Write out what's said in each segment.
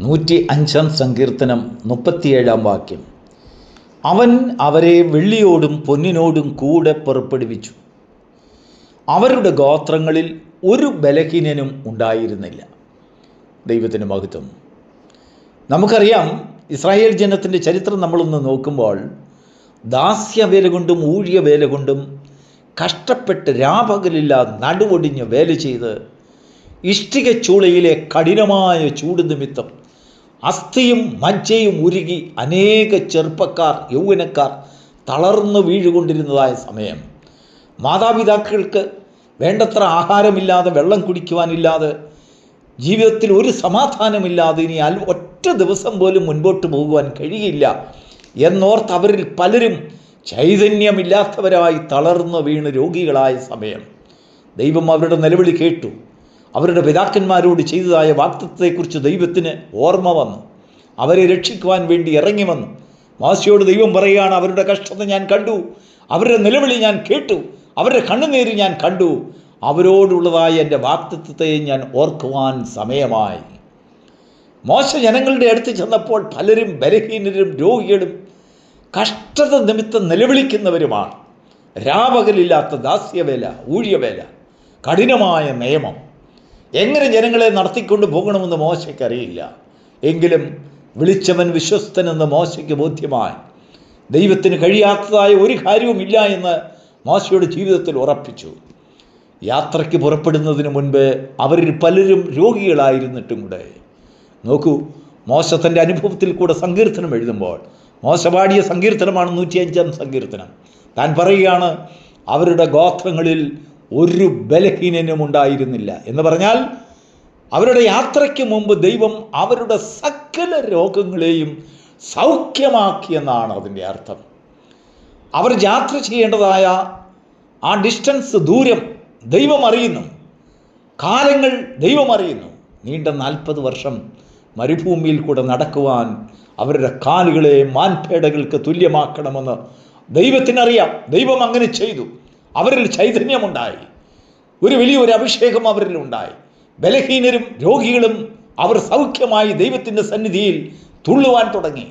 നൂറ്റി അഞ്ചാം സങ്കീർത്തനം മുപ്പത്തിയേഴാം വാക്യം. അവൻ അവരെ വെള്ളിയോടും പൊന്നിനോടും കൂടെ പുറപ്പെടുവിച്ചു. അവരുടെ ഗോത്രങ്ങളിൽ ഒരു ബലഹീനനും ഉണ്ടായിരുന്നില്ല. ദൈവത്തിന് മഹത്വം. നമുക്കറിയാം ഇസ്രായേൽ ജനത്തിന്റെ ചരിത്രം നമ്മളൊന്ന് നോക്കുമ്പോൾ ദാസ്യവേല കൊണ്ടും ഊഴിയ വേല കൊണ്ടും കഷ്ടപ്പെട്ട് രാപകലില്ല നടുവൊടിഞ്ഞ് വേല ചെയ്ത് ഇഷ്ടിക ചൂളയിലെ കഠിനമായ ചൂട് നിമിത്തം അസ്ഥിയും മജ്ജയും ഉരുകി അനേക ചെറുപ്പക്കാർ യൗവനക്കാർ തളർന്നു വീഴുകൊണ്ടിരുന്നതായ സമയം. മാതാപിതാക്കൾക്ക് വേണ്ടത്ര ആഹാരമില്ലാതെ വെള്ളം കുടിക്കുവാനില്ലാതെ ജീവിതത്തിൽ ഒരു സമാധാനമില്ലാതെ ഇനി അൽ ഒറ്റ ദിവസം പോലും മുൻപോട്ട് പോകുവാൻ കഴിയില്ല എന്നോർത്ത് അവരിൽ പലരും ചൈതന്യമില്ലാത്തവരായി തളർന്നു വീണ് രോഗികളായ സമയം. ദൈവം അവരുടെ നിലവിളി കേട്ടു. അവരുടെ പിതാക്കന്മാരോട് ചെയ്തതായ വാക്തത്വത്തെക്കുറിച്ച് ദൈവത്തിന് ഓർമ്മ വന്നു. അവരെ രക്ഷിക്കുവാൻ വേണ്ടി ഇറങ്ങി വന്നു. മാസിയോട് ദൈവം പറയുകയാണ് അവരുടെ കഷ്ടത ഞാൻ കണ്ടു. അവരുടെ നിലവിളി ഞാൻ കേട്ടു. അവരുടെ കണ്ണുനീര് ഞാൻ കണ്ടു. അവരോടുള്ളതായ എന്റെ വാക്തത്വത്തെ ഞാൻ ഓർക്കുവാൻ സമയമായി. മോശ ജനങ്ങളുടെ അടുത്ത് ചെന്നപ്പോൾ പലരും ബലഹീനരും രോഗികളും കഷ്ടത നിമിത്തം നിലവിളിക്കുന്നവരുമാണ്. രാപകലില്ലാത്ത ദാസ്യവേല ഊഴിയവേല കഠിനമായ നിയമം. എങ്ങനെ ജനങ്ങളെ നടത്തിക്കൊണ്ട് പോകണമെന്ന് മോശയ്ക്ക് അറിയില്ല എങ്കിലും വിളിച്ചവൻ വിശ്വസ്തനെന്ന് മോശയ്ക്ക് ബോധ്യമായി. ദൈവത്തിന് കഴിയാത്തതായ ഒരു കാര്യവുമില്ല എന്ന് മോശയുടെ ജീവിതത്തിൽ ഉറപ്പിച്ചു. യാത്രയ്ക്ക് പുറപ്പെടുന്നതിന് മുൻപ് അവരിൽ പലരും രോഗികളായിരുന്നിട്ടും കൂടെ നോക്കൂ മോശ തന്റെ അനുഭവത്തിൽ കൂടെ സങ്കീർത്തനം എഴുതുമ്പോൾ മോശ പാടിയ സങ്കീർത്തനമാണ് നൂറ്റിയഞ്ചാം സങ്കീർത്തനം. താൻ പറയുകയാണ് അവരുടെ ഗോത്രങ്ങളിൽ ഒരു ബലഹീനനും ഉണ്ടായിരുന്നില്ല. എന്ന് പറഞ്ഞാൽ അവരുടെ യാത്രയ്ക്ക് മുമ്പ് ദൈവം അവരുടെ സകല രോഗങ്ങളെയും സൗഖ്യമാക്കിയെന്നാണ് അതിന്റെ അർത്ഥം. അവർ യാത്ര ചെയ്യേണ്ടതായ ആ ഡിസ്റ്റൻസ് ദൂരം ദൈവം അറിയുന്നു. കാലങ്ങൾ ദൈവം അറിയുന്നു. നീണ്ട നാൽപ്പത് വർഷം മരുഭൂമിയിൽ കൂടെ നടക്കുവാൻ അവരുടെ കാലുകളെ മാൻപേടകൾക്ക് തുല്യമാക്കണമെന്ന് ദൈവത്തിനറിയാം. ദൈവം അങ്ങനെ ചെയ്തു. അവരിൽ ചൈതന്യമുണ്ടായി. ഒരു വലിയൊരു അഭിഷേകം അവരിൽ ഉണ്ടായി. ബലഹീനരും രോഗികളും അവർ സൗഖ്യമായി ദൈവത്തിന്റെ സന്നിധിയിൽ തുള്ളുവാൻ തുടങ്ങി.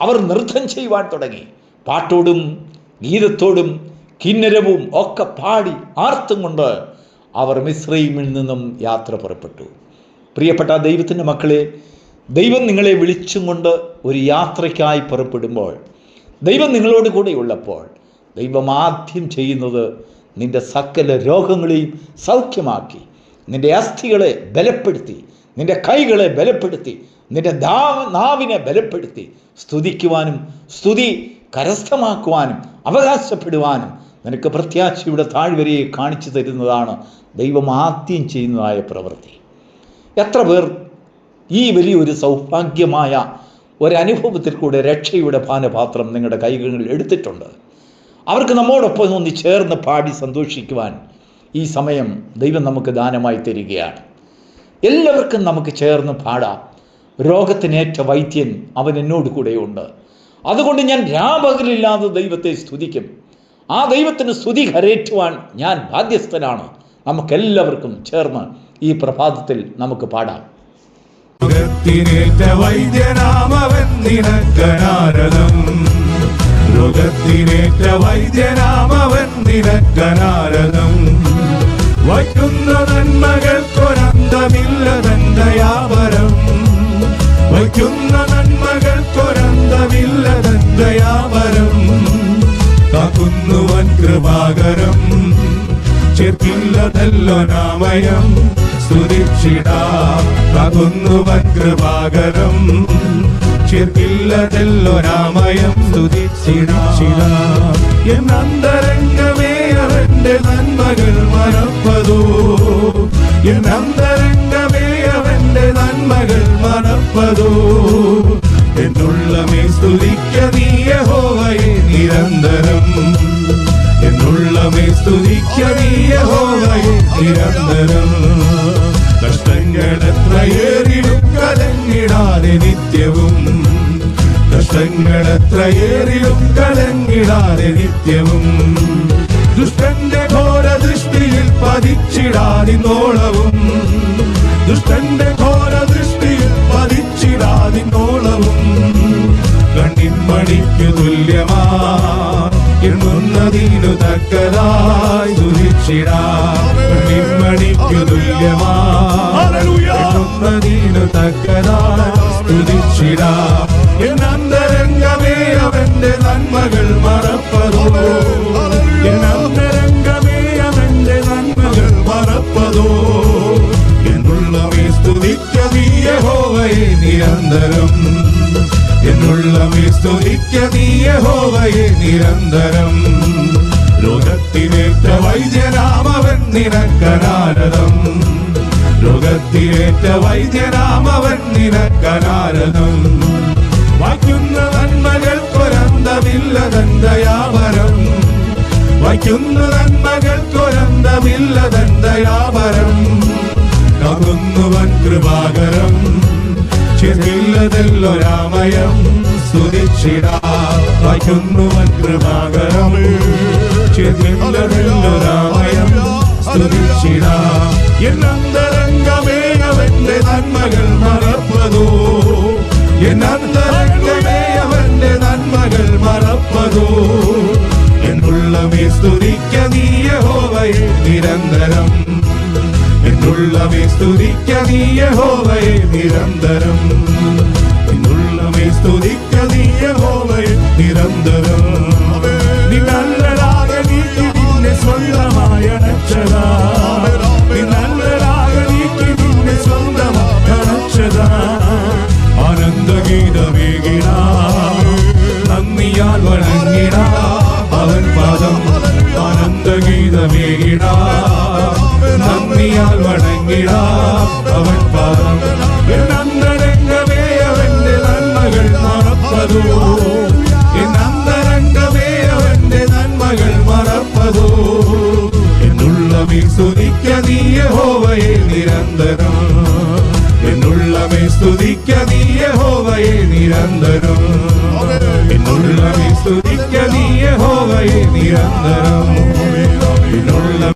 അവർ നൃത്തം ചെയ്യുവാൻ തുടങ്ങി. പാട്ടോടും ഗീതത്തോടും കിന്നരവും ഒക്കെ പാടി ആർത്തും കൊണ്ട് അവർ മിശ്രൈമിൽ നിന്നും യാത്ര പുറപ്പെട്ടു. പ്രിയപ്പെട്ട ദൈവത്തിന്റെ മക്കളെ ദൈവം നിങ്ങളെ വിളിച്ചും കൊണ്ട് ഒരു യാത്രയ്ക്കായി പുറപ്പെടുമ്പോൾ ദൈവം നിങ്ങളോട് കൂടെ ഉള്ളപ്പോൾ ദൈവം ആദ്യം ചെയ്യുന്നത് നിന്റെ സകല രോഗങ്ങളെയും സൗഖ്യമാക്കി. നിന്റെ അസ്ഥികളെ ബലപ്പെടുത്തി. നിന്റെ കൈകളെ ബലപ്പെടുത്തി. നിന്റെ ദാ നാവിനെ ബലപ്പെടുത്തി. സ്തുതിക്കുവാനും സ്തുതി കരസ്ഥമാക്കുവാനും അവകാശപ്പെടുവാനും നിനക്ക് പ്രത്യാശയുടെ താഴ്വരയെ കാണിച്ചു തരുന്നതാണ് ദൈവം ആദ്യം ചെയ്യുന്നതായ പ്രവൃത്തി. എത്ര പേർ ഈ വലിയൊരു സൗഭാഗ്യമായ ഒരനുഭവത്തിൽ കൂടെ രക്ഷയുടെ പാനപാത്രം നിങ്ങളുടെ കൈകളിൽ എടുത്തിട്ടുണ്ട്. അവർക്ക് നമ്മോടൊപ്പം ഒന്ന് ചേർന്ന് പാടി സന്തോഷിക്കുവാൻ ഈ സമയം ദൈവം നമുക്ക് ദാനമായി തരികയാണ്. എല്ലാവർക്കും നമുക്ക് ചേർന്ന് പാടാം. രോഗത്തിനേറ്റ വൈദ്യൻ അവൻ എന്നോട് കൂടെയുണ്ട്. അതുകൊണ്ട് ഞാൻ രാപകലില്ലാതെ ദൈവത്തെ സ്തുതിക്കും. ആ ദൈവത്തിന് സ്തുതി കരേറ്റുവാൻ ഞാൻ ബാധ്യസ്ഥനാണ്. നമുക്കെല്ലാവർക്കും ചേർന്ന് ഈ പ്രഭാതത്തിൽ നമുക്ക് പാടാം. രോഗത്തിനേറ്റ വൈദ്യനാമവൻ നിനക്കനാരദം രോഗത്തിനേറ്റ വൈദ്യനാമവൻ നിനക്കനാരദം വയ്ക്കുന്ന നന്മകൾക്കൊരന്തമില്ല ദന്തയാപരം വയ്ക്കുന്ന നന്മകൾക്കൊരന്തമില്ല ദന്തയാപരം കാക്കുന്നുവൻ കൃപാകരം ചേർക്കില്ലതല്ലോ നാമയം. സ്തുതിച്ചിടാം. കാക്കുന്നുവൻ കൃപാകരം ചേർക്കില്ലതല്ലോ രാമയം സ്തുതിച്ചിടാം എന്നന്തരംഗമേ അവന്റെ നന്മകൾ മറപ്പതോ? എന്നന്തരംഗമേ അവന്റെ നന്മകൾ മറപ്പതോ? എന്നുള്ളമേ സ്തുതിക്ക നീ യഹോവയെ നിരന്തരം. എന്നുള്ളമേ സ്തുതിക്കണീയഹോവയെ നിരന്തരം നഷ്ടങ്ങളെത്രയേറിയും കലങ്ങിടാതെ നിത്യവും നഷ്ടങ്ങളെത്രയേറിയും കലങ്ങിടാതെ നിത്യവും. ദുഷ്ടന്റെ ഘോര ദൃഷ്ടിയിൽ പതിച്ചിടാതിനോളവും ദുഷ്ടന്റെ ഘോര ദൃഷ്ടിയിൽ പതിച്ചിടാതിനോളവും കണ്ണിൻ മണിക്ക് തുല്യമാ എണ്ണുന്നതിനു തക്കതായി തുതിച്ചിടാം നിന്മണിക്കു തുല്യമാ. എണ്ണുന്നതിനു തക്കതായി തുതിച്ചിടാം എന്നന്തരംഗമേ അവന്റെ നന്മകൾ മറപ്പതോ? എന്നന്തരംഗമേ അവന്റെ നന്മകൾ മറപ്പതോ? എന്നുള്ളവേ സ്തുതിക്ക നീ യഹോവയെ നിരന്തരം. എന്നുള്ളവേ സ്തുതിക്ക നീ യഹോവയെ നിരന്തരം. നിനക്കനാരദം. ലോകത്തിലേറ്റ വൈദ്യരാമവൻ നിനക്കനാരദം. വായിക്കുന്ന നന്മകൾക്കൊരന്തമില്ലതന്തയാപരം വയ്ക്കുന്ന ദന്തയാവരം നമന്നു കൃപാകരം ചെറില്ലതെല്ലൊരാമയം സ്തുതിച്ചിടാ. വയ്ക്കുന്നുവൻ കൃപാകരം ചെറില്ലതെല്ലൊരാമയം സ്തുതിച്ചിടാ എന്നന്തരംഗമേ അവന്റെ നന്മകൾ മറപ്പതോ? എന്നന്തരംഗമേ അവന്റെ നന്മകൾ മറപ്പതോ? എന്നുള്ളവേ സ്തുതിക്ക നീ യഹോവയെ നിരന്തരം. എന്നുള്ളവേ സ്തുതിക്ക നീ യഹോവയെ നിരന്തരം. എന്നുള്ളവേ സ്തുതിക്ക നീ യഹോവയെ നിരന്തരം. യഹോവയെ നിരന്തരം എന്നുള്ളവേ സ്തുതിക്ക നീ യഹോവയെ നിരന്തരം എന്നുള്ള